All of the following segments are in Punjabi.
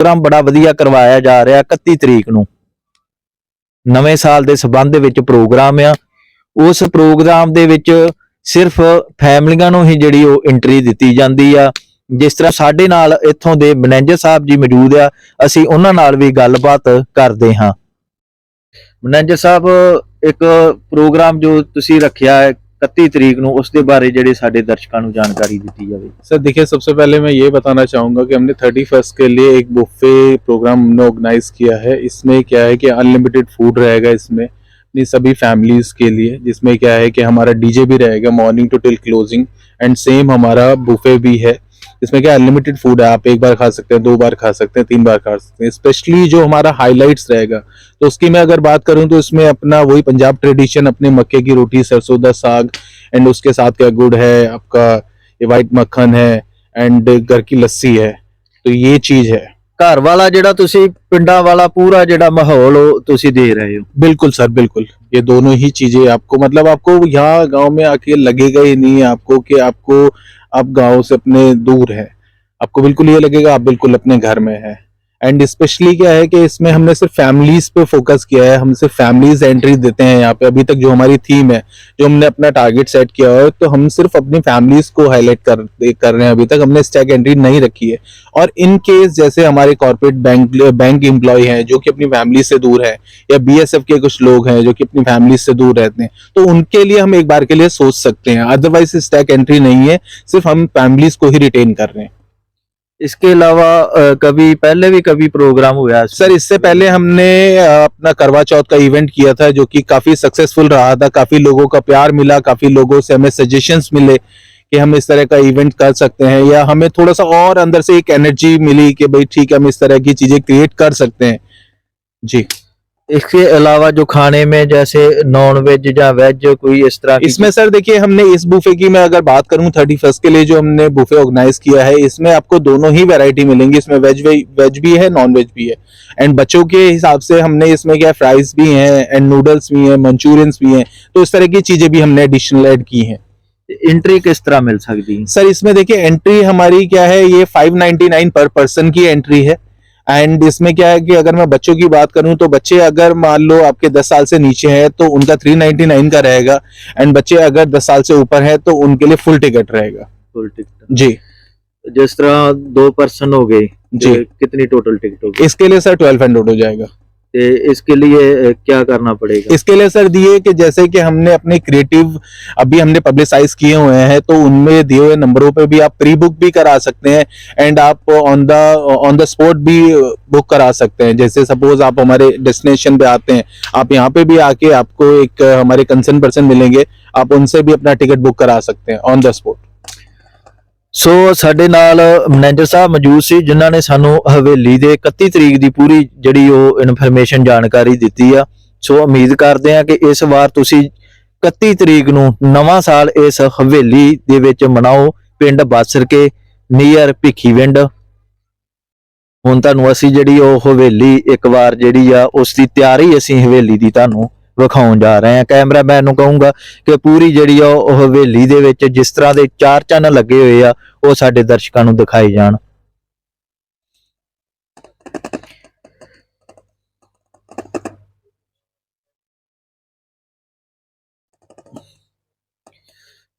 ਪ੍ਰੋਗਰਾਮ ਬੜਾ ਵਧੀਆ ਕਰਵਾਇਆ ਜਾ ਰਿਹਾ 31 ਤਰੀਕ ਨੂੰ। ਨਵੇਂ ਸਾਲ ਦੇ ਸਬੰਧ ਵਿੱਚ ਪ੍ਰੋਗਰਾਮ ਆ। ਉਸ ਪ੍ਰੋਗਰਾਮ ਦੇ ਵਿੱਚ ਸਿਰਫ ਫੈਮਲੀਆਂ ਨੂੰ ਹੀ ਜਿਹੜੀ ਉਹ ਐਂਟਰੀ ਦਿੱਤੀ ਜਾਂਦੀ ਆ। ਜਿਸ ਤਰ੍ਹਾਂ ਸਾਡੇ ਨਾਲ ਇੱਥੋਂ ਦੇ ਮੈਨੇਜਰ ਸਾਹਿਬ ਜੀ ਮੌਜੂਦ ਆ, ਅਸੀਂ ਉਹਨਾਂ ਨਾਲ ਵੀ ਗੱਲਬਾਤ ਕਰਦੇ ਹਾਂ। ਮੈਨੇਜਰ ਸਾਹਿਬ, ਇੱਕ ਪ੍ਰੋਗਰਾਮ ਜੋ ਤੁਸੀਂ ਰੱਖਿਆ ਹੈ 31 ਤਰੀਕ ਨੂੰ ਉਸ ਦੇ ਬਾਰੇ ਜਿਹੜੇ ਸਾਡੇ ਦਰਸ਼ਕਾਂ ਨੂੰ ਜਾਣਕਾਰੀ ਦਿੱਤੀ ਜਾਵੇ सर देखिए सबसे पहले मैं ये बताना चाहूँगा कि हमने थर्टी फर्स्ट के लिए एक बुफे प्रोग्राम हमने ऑर्गेनाइज किया है इसमें क्या है कि अनलिमिटेड फूड रहेगा इसमें अपनी सभी फैमिलीज के लिए जिसमें क्या है कि हमारा डीजे भी रहेगा morning to till closing and same हमारा बुफे भी है इसमें क्या अनलिमिटेड फ़ूड है, आप एक बार खा सकते हैं, दो बार खा सकते हैं, तीन बार खा सकते हैं। स्पेशली जो हमारा हाईलाइट्स रहेगा। तो उसकी मैं अगर बात करूँ तो इसमें अपना वही पंजाब ट्रेडिशन अपने मक्के की रोटी, सरसों का साग एंड उसके साथ क्या गुड़ है, आपका वाइट मक्खन है एंड घर की लस्सी है। तो ये चीज़ है। ਘਰ ਵਾਲਾ ਜਿਹੜਾ ਤੁਸੀਂ ਪਿੰਡਾਂ ਵਾਲਾ ਪੂਰਾ ਜਿਹੜਾ ਮਾਹੌਲ ਉਹ ਤੁਸੀਂ ਦੇ ਰਹੇ ਹੋ बिल्कुल सर बिल्कुल ये दोनों ही चीजें आपको मतलब आपको यहाँ गांव में आके लगेगा ही नहीं आपको कि आपको आप गांव से अपने दूर है आपको बिल्कुल ये लगेगा आप बिल्कुल अपने घर में है एंड स्पेशली क्या है कि इसमें हमने सिर्फ़ फैमिलीज़ पे फोकस किया है, हम सिर्फ़ फैमिलीज़ एंट्री देते हैं यहाँ पे। अभी तक जो हमारी थीम है, जो हमने अपना टारगेट सेट किया है तो हम सिर्फ़ अपनी फैमिलीज़ को हाईलाइट कर कर रहे हैं अभी तक। हमने स्टैक एंट्री नहीं रखी है। और इन केस जैसे हमारे कॉर्पोरेट बैंक बैंक एम्प्लॉय हैं, जो कि अपनी फैमिली से दूर है, या बीएसएफ के कुछ लोग हैं, जो कि अपनी फैमिली से दूर रहते हैं तो उनके लिए हम एक बार के लिए सोच सकते हैं। अदरवाइज़ स्टैक एंट्री नहीं है, सिर्फ़ हम फैमिलीज़ को ही रिटेन कर रहे हैं। इसके अलावा कभी पहले भी कभी प्रोग्राम हुआ है? सर, इससे पहले हमने अपना करवा चौथ का इवेंट किया था, जो कि काफ़ी सक्सेसफुल रहा था। काफ़ी लोगों का प्यार मिला, काफ़ी लोगों से हमें सजेशंस मिले कि हम इस तरह का इवेंट कर सकते हैं, या हमें थोड़ा सा और अंदर से एक एनर्जी मिली कि भाई ठीक है, हम इस तरह की चीज़ें क्रिएट कर सकते हैं। जी। इसके अलावा जो खाने में जैसे नॉन वेज या वेज कोई इस तरह इसमें सर देखिए हमने इस बुफे की मैं अगर बात करूँ थर्टी फ़र्स्ट के लिए जो हमने बुफे ऑर्गेनाइज किया है इसमें आपको दोनों ही वैरायटी मिलेंगी। इसमें वेज वेज भी है नॉन वेज भी है। एंड बच्चों के हिसाब से हमने इसमें क्या फ्राइज भी हैं एंड नूडल्स भी हैं मंचूरियंस भी हैं। तो इस तरह की चीज़ें भी हमने एडिशनल ऐड की हैं। एंट्री किस तरह मिल सकती है? सर इसमें देखिए एंट्री हमारी क्या है ये 599 पर पर्सन की एंट्री है। एंड इसमें क्या है कि अगर मैं बच्चों की बात करूँ तो बच्चे अगर मान लो आपके 10 साल से नीचे हैं तो उनका 399 का रहेगा। एंड बच्चे अगर 10 साल से ऊपर हैं तो उनके लिए फुल टिकट रहेगा। फुल टिकट जी। जिस तरह दो पर्सन हो गए जी। तो कितनी टोटल टिकट होगी? इसके लिए सर ट्वेल्व हंड्रेड हो जाएगा। इसके लिए क्या करना पड़ेगा? इसके लिए सर दिए कि जैसे कि हमने अपने क्रिएटिव अभी हमने पब्लिसाइज किए हुए हैं तो उनमें दिए हुए नंबरों पे भी आप प्री बुक भी करा सकते हैं एंड आप on the on the spot भी बुक करा सकते हैं। जैसे सपोज़ आप हमारे डेस्टिनेशन पे आते हैं, आप यहाँ पे भी आके आपको एक हमारे कंसर्न पर्सन मिलेंगे, आप उनसे भी अपना टिकट बुक करा सकते हैं ऑन द स्पॉट ਸੋ ਸਾਡੇ ਨਾਲ ਮੈਨੇਜਰ ਸਾਹਿਬ ਮੌਜੂਦ ਸੀ, ਜਿਨ੍ਹਾਂ ਨੇ ਸਾਨੂੰ ਹਵੇਲੀ ਦੇ 31 ਤਰੀਕ ਦੀ ਪੂਰੀ ਜਿਹੜੀ ਉਹ ਇਨਫੋਰਮੇਸ਼ਨ ਜਾਣਕਾਰੀ ਦਿੱਤੀ ਆ। ਸੋ ਉਮੀਦ ਕਰਦੇ ਆ ਕਿ ਇਸ ਵਾਰ ਤੁਸੀਂ 31 ਤਰੀਕ ਨੂੰ ਨਵਾਂ ਸਾਲ ਇਸ ਹਵੇਲੀ ਦੇ ਵਿੱਚ ਮਨਾਓ। ਪਿੰਡ ਬਾਸਰ ਕੇ ਨੀਅਰ ਭਿੱਖੀਵਿੰਡ। ਹੁਣ ਤੁਹਾਨੂੰ ਅਸੀਂ ਜਿਹੜੀ ਉਹ ਹਵੇਲੀ ਇੱਕ ਵਾਰ ਜਿਹੜੀ ਆ, ਉਸ ਦੀ ਤਿਆਰੀ ਅਸੀਂ ਹਵੇਲੀ ਦੀ ਤੁਹਾਨੂੰ ਵਿਖਾਉਣ ਜਾ ਰਹੇ ਹਾਂ। ਕੈਮਰਾਮੈਨ ਨੂੰ ਕਹੂੰਗਾ ਕਿ ਪੂਰੀ ਜਿਹੜੀ ਆ ਉਹ ਹਵੇਲੀ ਦੇ ਵਿੱਚ ਜਿਸ ਤਰ੍ਹਾਂ ਦੇ ਚਾਰ ਚੰਨ ਲੱਗੇ ਹੋਏ ਆ ਉਹ ਸਾਡੇ ਦਰਸ਼ਕਾਂ ਨੂੰ ਦਿਖਾਏ ਜਾਣ।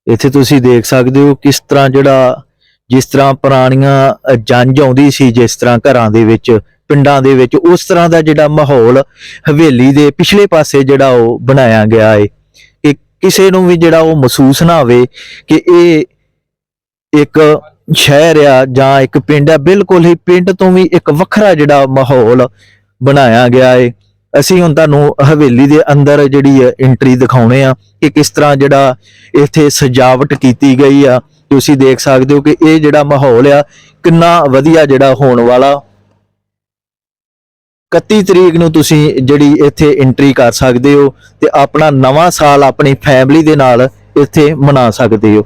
ਇੱਥੇ ਤੁਸੀਂ ਦੇਖ ਸਕਦੇ ਹੋ ਕਿਸ ਤਰ੍ਹਾਂ ਜਿਹੜਾ ਜਿਸ ਤਰ੍ਹਾਂ ਪੁਰਾਣੀਆਂ ਅ, ਜੰਜ ਆਉਂਦੀ ਸੀ ਜਿਸ ਤਰ੍ਹਾਂ ਘਰਾਂ ਦੇ ਵਿੱਚ ਪਿੰਡਾਂ ਦੇ ਵਿੱਚ ਉਸ ਤਰ੍ਹਾਂ ਦਾ ਜਿਹੜਾ ਮਾਹੌਲ ਹਵੇਲੀ ਦੇ ਪਿਛਲੇ ਪਾਸੇ ਜਿਹੜਾ ਉਹ ਬਣਾਇਆ ਗਿਆ ਹੈ ਕਿ ਕਿਸੇ ਨੂੰ ਵੀ ਜਿਹੜਾ ਉਹ ਮਹਿਸੂਸ ਨਾ ਹੋਵੇ ਕਿ ਇਹ ਇੱਕ ਸ਼ਹਿਰ ਆ ਜਾਂ ਇੱਕ ਪਿੰਡ ਆ, ਬਿਲਕੁਲ ਹੀ ਪਿੰਡ ਤੋਂ ਵੀ ਇੱਕ ਵੱਖਰਾ ਜਿਹੜਾ ਮਾਹੌਲ ਬਣਾਇਆ ਗਿਆ ਹੈ ਅਸੀਂ ਹੁਣ ਤੁਹਾਨੂੰ ਹਵੇਲੀ ਦੇ ਅੰਦਰ ਜਿਹੜੀ ਐਂਟਰੀ ਦਿਖਾਉਣੇ ਆ ਕਿ ਕਿਸ ਤਰ੍ਹਾਂ ਜਿਹੜਾ ਇੱਥੇ ਸਜਾਵਟ ਕੀਤੀ ਗਈ ਆ। ਤੁਸੀਂ ਦੇਖ ਸਕਦੇ ਹੋ ਕਿ ਇਹ ਜਿਹੜਾ ਮਾਹੌਲ ਆ ਕਿੰਨਾ ਵਧੀਆ ਜਿਹੜਾ ਹੋਣ ਵਾਲਾ 31 ਤਰੀਕ ਨੂੰ ਤੁਸੀਂ ਜਿਹੜੀ ਇੱਥੇ ਐਂਟਰੀ ਕਰ ਸਕਦੇ ਹੋ ਤੇ ਆਪਣਾ ਨਵਾਂ ਸਾਲ ਆਪਣੀ ਫੈਮਿਲੀ ਦੇ ਨਾਲ ਇੱਥੇ ਮਨਾ ਸਕਦੇ ਹੋ।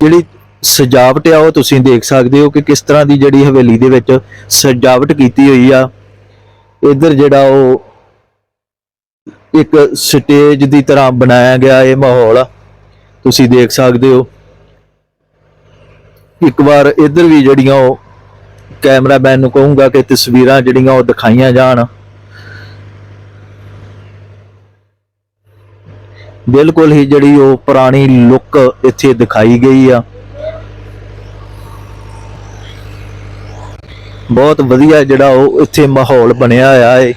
ਜਿਹੜੀ ਸਜਾਵਟ ਆ, ਉਹ ਤੁਸੀਂ ਦੇਖ ਸਕਦੇ ਹੋ ਕਿ ਕਿਸ ਤਰ੍ਹਾਂ ਦੀ ਜਿਹੜੀ ਹਵੇਲੀ ਦੇ ਵਿੱਚ ਸਜਾਵਟ ਕੀਤੀ ਹੋਈ ਆ। ਇੱਧਰ ਜਿਹੜਾ ਉਹ ਇੱਕ ਸਟੇਜ ਦੀ ਤਰ੍ਹਾਂ ਬਣਾਇਆ ਗਿਆ ਇਹ ਮਾਹੌਲ ਤੁਸੀਂ ਦੇਖ ਸਕਦੇ ਹੋ। ਇੱਕ ਵਾਰ ਇੱਧਰ ਵੀ ਜਿਹੜੀਆਂ ਉਹ ਕੈਮਰਾਮੈਨ ਨੂੰ ਕਹੂੰਗਾ ਕਿ ਤਸਵੀਰਾਂ ਜਿਹੜੀਆਂ ਉਹ ਦਿਖਾਈਆਂ ਜਾਣ। ਬਿਲਕੁਲ ਹੀ ਜਿਹੜੀ ਉਹ ਪੁਰਾਣੀ ਲੁੱਕ ਇੱਥੇ ਦਿਖਾਈ ਗਈ ਆ। ਬਹੁਤ ਵਧੀਆ ਜਿਹੜਾ ਉਹ ਇੱਥੇ ਮਾਹੌਲ ਬਣਿਆ ਹੋਇਆ ਏ।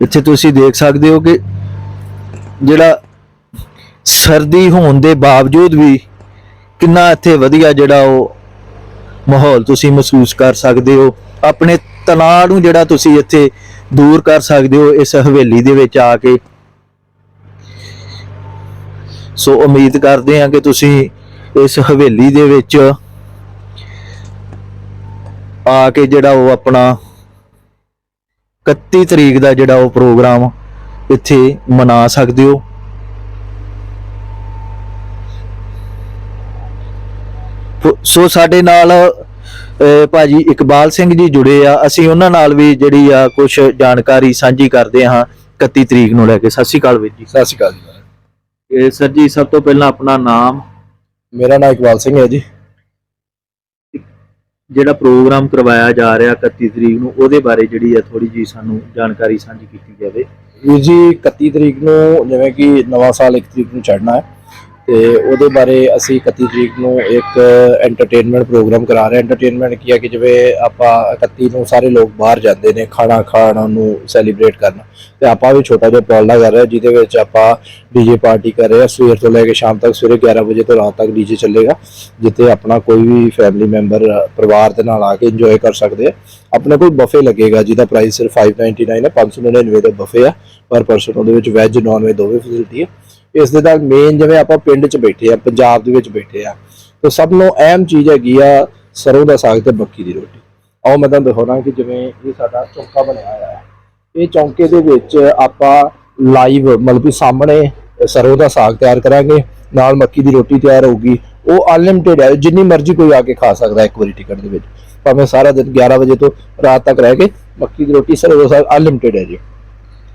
ਇੱਥੇ ਤੁਸੀਂ ਦੇਖ ਸਕਦੇ ਹੋ ਕਿ ਜਿਹੜਾ ਸਰਦੀ ਹੋਣ ਦੇ ਬਾਵਜੂਦ ਵੀ ਕਿੰਨਾ ਇੱਥੇ ਵਧੀਆ ਜਿਹੜਾ ਉਹ ਮਾਹੌਲ ਤੁਸੀਂ ਮਹਿਸੂਸ ਕਰ ਸਕਦੇ ਹੋ। ਆਪਣੇ ਤਣਾਅ ਨੂੰ ਜਿਹੜਾ ਤੁਸੀਂ ਇੱਥੇ ਦੂਰ ਕਰ ਸਕਦੇ ਹੋ ਇਸ ਹਵੇਲੀ ਦੇ ਵਿੱਚ ਆ ਕੇ। ਸੋ ਉਮੀਦ ਕਰਦੇ ਹਾਂ ਕਿ ਤੁਸੀਂ ਇਸ ਹਵੇਲੀ ਦੇ ਵਿੱਚ ਆ ਕੇ ਜਿਹੜਾ ਉਹ ਆਪਣਾ 31 ਤਰੀਕ ਦਾ ਜਿਹੜਾ ਉਹ ਪ੍ਰੋਗਰਾਮ ਇੱਥੇ ਮਨਾ ਸਕਦੇ ਹੋ। ਸੋ ਸਾਡੇ ਨਾਲ ਭਾਜੀ ਇਕਬਾਲ ਸਿੰਘ ਜੀ ਜੁੜੇ ਆ। ਅਸੀਂ ਉਹਨਾਂ ਨਾਲ ਵੀ ਜਿਹੜੀ ਆ ਕੁਝ ਜਾਣਕਾਰੀ ਸਾਂਝੀ ਕਰਦੇ ਹਾਂ 31 ਤਰੀਕ ਨੂੰ ਲੈ ਕੇ। ਸਤਿ ਸ਼੍ਰੀ ਅਕਾਲ ਵੀਰ ਜੀ। ਸਤਿ ਸ਼੍ਰੀ ਅਕਾਲ ਇਹ ਸਰ ਜੀ ਸਭ ਤੋਂ ਪਹਿਲਾਂ ਆਪਣਾ ਨਾਮ? ਮੇਰਾ ਨਾਮ ਇਕਬਾਲ ਸਿੰਘ ਹੈ ਜੀ। ਜਿਹੜਾ ਪ੍ਰੋਗਰਾਮ ਕਰਵਾਇਆ ਜਾ ਰਿਹਾ 31 ਤਰੀਕ ਨੂੰ ਉਹਦੇ ਬਾਰੇ ਜਿਹੜੀ ਆ ਥੋੜੀ ਜੀ ਸਾਨੂੰ ਜਾਣਕਾਰੀ ਸਾਂਝੀ ਕੀਤੀ ਜਾਵੇ। ਵੀਰ ਜੀ 31 ਤਰੀਕ ਨੂੰ ਜਿਵੇਂ ਕਿ ਨਵਾਂ ਸਾਲ 1 ਤਰੀਕ ਨੂੰ ਚੜ੍ਹਨਾ ਹੈ। ਤੇ ਉਹਦੇ ਬਾਰੇ ਅਸੀਂ 31 ਤਰੀਕ ਨੂੰ ਇੱਕ ਐਂਟਰਟੇਨਮੈਂਟ ਪ੍ਰੋਗਰਾਮ ਕਰਾ ਰਹੇ ਹਾਂ। ਐਂਟਰਟੇਨਮੈਂਟ ਕੀ ਹੈ ਕਿ ਜਿਵੇਂ ਆਪਾਂ 31 ਨੂੰ ਸਾਰੇ ਲੋਕ ਬਾਹਰ ਜਾਂਦੇ ਨੇ ਖਾਣਾ ਖਾਣ ਨੂੰ ਸੈਲੀਬ੍ਰੇਟ ਕਰਨ। ਤੇ ਆਪਾਂ ਵੀ ਛੋਟਾ ਜਿਹਾ ਉਪਰਾਲਾ ਕਰ ਰਹੇ ਹਾਂ, ਜਿਹਦੇ ਵਿੱਚ ਆਪਾਂ ਡੀਜੇ ਪਾਰਟੀ ਕਰ ਰਹੇ ਹਾਂ। ਸਵੇਰ ਤੋਂ ਲੈ ਕੇ ਸ਼ਾਮ ਤੱਕ, ਸਵੇਰੇ 11 ਵਜੇ ਤੋਂ ਰਾਤ ਤੱਕ ਡੀਜੇ ਚੱਲੇਗਾ, ਜਿੱਥੇ ਆਪਣਾ ਕੋਈ ਵੀ ਫੈਮਿਲੀ ਮੈਂਬਰ ਪਰਿਵਾਰ ਦੇ ਨਾਲ ਆ ਕੇ ਇੰਜੋਏ ਕਰ ਸਕਦੇ ਆ। ਆਪਣਾ ਕੋਈ ਬਫੇ ਲੱਗੇਗਾ, ਜਿਹਦਾ ਪ੍ਰਾਈਸ ਸਿਰਫ 599 ਹੈ। 599 ਦਾ ਬਫੇ ਆ। ਪਰ ਪਰਸਨ ਉਹਦੇ ਵਿੱਚ ਵੈਜ ਨਾਨ ਵੈਜ ਦੋਵੇਂ ਫੈਸਿਲਿਟੀ ਹੈ ਇਸ ਦੇ ਨਾਲ ਮੇਨ ਜਿਵੇਂ ਆਪਾਂ ਪਿੰਡ 'ਚ ਬੈਠੇ ਆ, ਪੰਜਾਬ ਦੇ ਵਿੱਚ ਬੈਠੇ ਆ, ਤੇ ਸਭ ਨੂੰ ਅਹਿਮ ਚੀਜ਼ ਹੈਗੀ ਆ ਸਰੋਂ ਦਾ ਸਾਗ ਤੇ ਮੱਕੀ ਦੀ ਰੋਟੀ। ਆਓ ਮੈਂ ਤੁਹਾਨੂੰ ਦਿਖਾਉਣਾ ਕਿ ਜਿਵੇਂ ਇਹ ਸਾਡਾ ਚੌਂਕਾ ਬਣਿਆ ਹੋਇਆ ਹੈ। ਇਹ ਚੌਂਕੇ ਦੇ ਵਿੱਚ ਆਪਾਂ ਲਾਈਵ ਮਤਲਬ ਕਿ ਸਾਹਮਣੇ ਸਰੋਂ ਦਾ ਸਾਗ ਤਿਆਰ ਕਰਾਂਗੇ, ਨਾਲ ਮੱਕੀ ਦੀ ਰੋਟੀ ਤਿਆਰ ਹੋਊਗੀ। ਉਹ ਅਨਲਿਮਿਟਿਡ ਹੈ, ਜਿੰਨੀ ਮਰਜ਼ੀ ਕੋਈ ਆ ਕੇ ਖਾ ਸਕਦਾ ਇੱਕ ਵਾਰੀ ਟਿਕਟ ਦੇ ਵਿੱਚ। ਭਾਵੇਂ ਸਾਰਾ ਦਿਨ 11 ਵਜੇ ਤੋਂ ਰਾਤ ਤੱਕ ਰਹਿ ਕੇ ਮੱਕੀ ਦੀ ਰੋਟੀ, ਸਰੋਂ ਦਾ ਸਾਗ ਅਨਲਿਮਿਟਿਡ ਹੈ ਜੀ।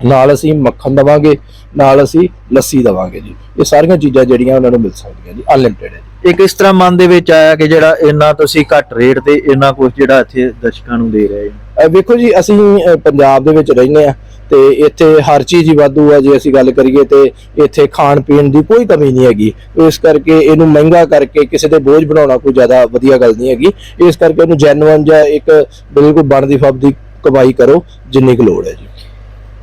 ਨਾਲ ਅਸੀਂ ਮੱਖਣ ਦਵਾਂਗੇ ਨਾਲ ਅਸੀਂ ਲੱਸੀ ਦਵਾਂਗੇ ਜੀ। ਇਹ ਸਾਰੀਆਂ ਚੀਜ਼ਾਂ ਜਿਹੜੀਆਂ ਉਹਨਾਂ ਨੂੰ ਮਿਲ ਸਕਦੀਆਂ ਜੀ ਅਨਲਿਮਿਟਿਡ ਹੈ ਜੀ। ਇਹ ਕਿਸ ਤਰ੍ਹਾਂ ਮਨ ਦੇ ਵਿੱਚ ਆਇਆ ਕਿ ਜਿਹੜਾ ਇੰਨਾ ਤੁਸੀਂ ਘੱਟ ਰੇਟ ਤੇ ਇੰਨਾ ਕੁਝ ਜਿਹੜਾ ਇੱਥੇ ਦਰਸ਼ਕਾਂ ਨੂੰ ਦੇ ਰਹੇ ਹੋ। ਵੇਖੋ ਜੀ ਅਸੀਂ ਪੰਜਾਬ ਦੇ ਵਿੱਚ ਰਹਿੰਦੇ ਆ ਤੇ ਇੱਥੇ ਹਰ ਚੀਜ਼ ਹੀ ਵਾਧੂ ਆ ਜੇ ਅਸੀਂ ਗੱਲ ਕਰੀਏ ਤੇ ਇੱਥੇ ਖਾਣ ਪੀਣ ਦੀ ਕੋਈ ਕਮੀ ਨਹੀਂ ਹੈਗੀ। ਇਸ ਕਰਕੇ ਇਹਨੂੰ ਮਹਿੰਗਾ ਕਰਕੇ ਕਿਸੇ ਤੇ ਬੋਝ ਬਣਾਉਣਾ ਕੋਈ ਜ਼ਿਆਦਾ ਵਧੀਆ ਗੱਲ ਨਹੀਂ ਹੈਗੀ। ਇਸ ਕਰਕੇ ਇਹਨੂੰ ਜੈਨੂਅਨ ਜਾਂ ਇੱਕ ਬਿਲਕੁਲ ਬਣਦੀ ਫਬਦੀ ਕਮਾਈ ਕਰੋ ਜਿੰਨੀ ਕੁ ਲੋੜ ਹੈ ਜੀ।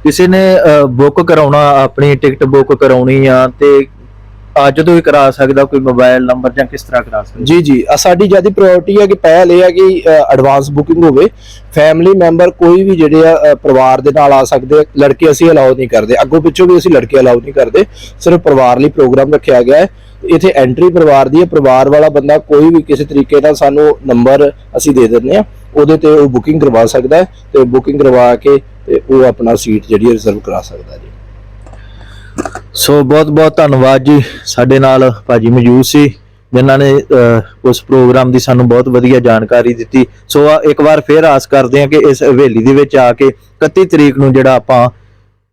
ਕਿਸੇ ਨੇ ਬੁੱਕ ਕਰਾਉਣਾ, ਆਪਣੀ ਟਿਕਟ ਬੁੱਕ ਕਰਾਉਣੀ ਆ ਤੇ ਅੱਜ ਤੋਂ ਹੀ ਕਰਾ ਸਕਦਾ ਕੋਈ ਮੋਬਾਈਲ ਨੰਬਰ ਜਾਂ ਕਿਸ ਤਰ੍ਹਾਂ ਕਰਾ ਸਕਦਾ? ਜੀ ਜੀ। ਸਾਡੀ ਜ਼ਿਆਦਾ ਪ੍ਰਾਇੋਰਟੀ ਹੈ ਕਿ ਪਹਿਲ ਇਹ ਹੈ ਕਿ ਐਡਵਾਂਸ ਬੁਕਿੰਗ ਹੋਵੇ। ਫੈਮਿਲੀ ਮੈਂਬਰ ਕੋਈ ਵੀ ਜਿਹੜੇ ਆ ਪਰਿਵਾਰ ਦੇ ਨਾਲ ਆ ਸਕਦੇ ਲੜਕੇ ਅਸੀਂ ਅਲਾਉ ਨਹੀਂ ਕਰਦੇ। ਅੱਗੋਂ ਪਿੱਛੋਂ ਵੀ ਅਸੀਂ ਲੜਕੇ ਅਲਾਉ ਨਹੀਂ ਕਰਦੇ। ਸਿਰਫ ਪਰਿਵਾਰ ਲਈ ਪ੍ਰੋਗਰਾਮ ਰੱਖਿਆ ਗਿਆ ਹੈ। ਇੱਥੇ ਐਂਟਰੀ ਪਰਿਵਾਰ ਦੀ ਹੈ, ਪਰਿਵਾਰ ਵਾਲਾ ਬੰਦਾ ਕੋਈ ਵੀ ਕਿਸੇ ਤਰੀਕੇ ਨਾਲ ਸਾਨੂੰ ਨੰਬਰ ਅਸੀਂ ਦੇ ਦਿੰਦੇ ਆ ਉਹਦੇ ਤੇ ਉਹ ਬੁਕਿੰਗ ਕਰਵਾ ਸਕਦਾ ਹੈ ਤੇ ਬੁਕਿੰਗ ਕਰਵਾ ਕੇ ਤੇ ਉਹ ਆਪਣਾ ਸੀਟ ਜਿਹੜੀ ਰਿਜ਼ਰਵ ਕਰਾ ਸਕਦਾ ਜੀ। ਸੋ ਬਹੁਤ ਬਹੁਤ ਧੰਨਵਾਦ ਜੀ ਸਾਡੇ ਨਾਲ ਭਾਜੀ ਮੌਜੂਦ ਸੀ, ਜਿਨ੍ਹਾਂ ਨੇ ਉਸ ਪ੍ਰੋਗਰਾਮ ਦੀ ਸਾਨੂੰ ਬਹੁਤ ਵਧੀਆ ਜਾਣਕਾਰੀ ਦਿੱਤੀ। ਸੋ ਇੱਕ ਵਾਰ ਫੇਰ ਆਸ ਕਰਦੇ ਹਾਂ ਕਿ ਇਸ ਹਵੇਲੀ ਦੇ ਵਿੱਚ ਆ ਕੇ 31 ਤਰੀਕ ਨੂੰ ਜਿਹੜਾ ਆਪਾਂ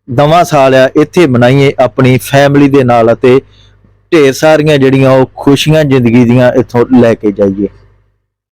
ਨਵਾਂ ਸਾਲ ਆ, ਇੱਥੇ ਮਨਾਈਏ ਆਪਣੀ ਫੈਮਿਲੀ ਦੇ ਨਾਲ ਅਤੇ ਢੇਰ ਸਾਰੀਆਂ ਜਿਹੜੀਆਂ ਉਹ ਖੁਸ਼ੀਆਂ ਜ਼ਿੰਦਗੀ ਦੀਆਂ ਇੱਥੋਂ ਲੈ ਕੇ ਜਾਈਏ।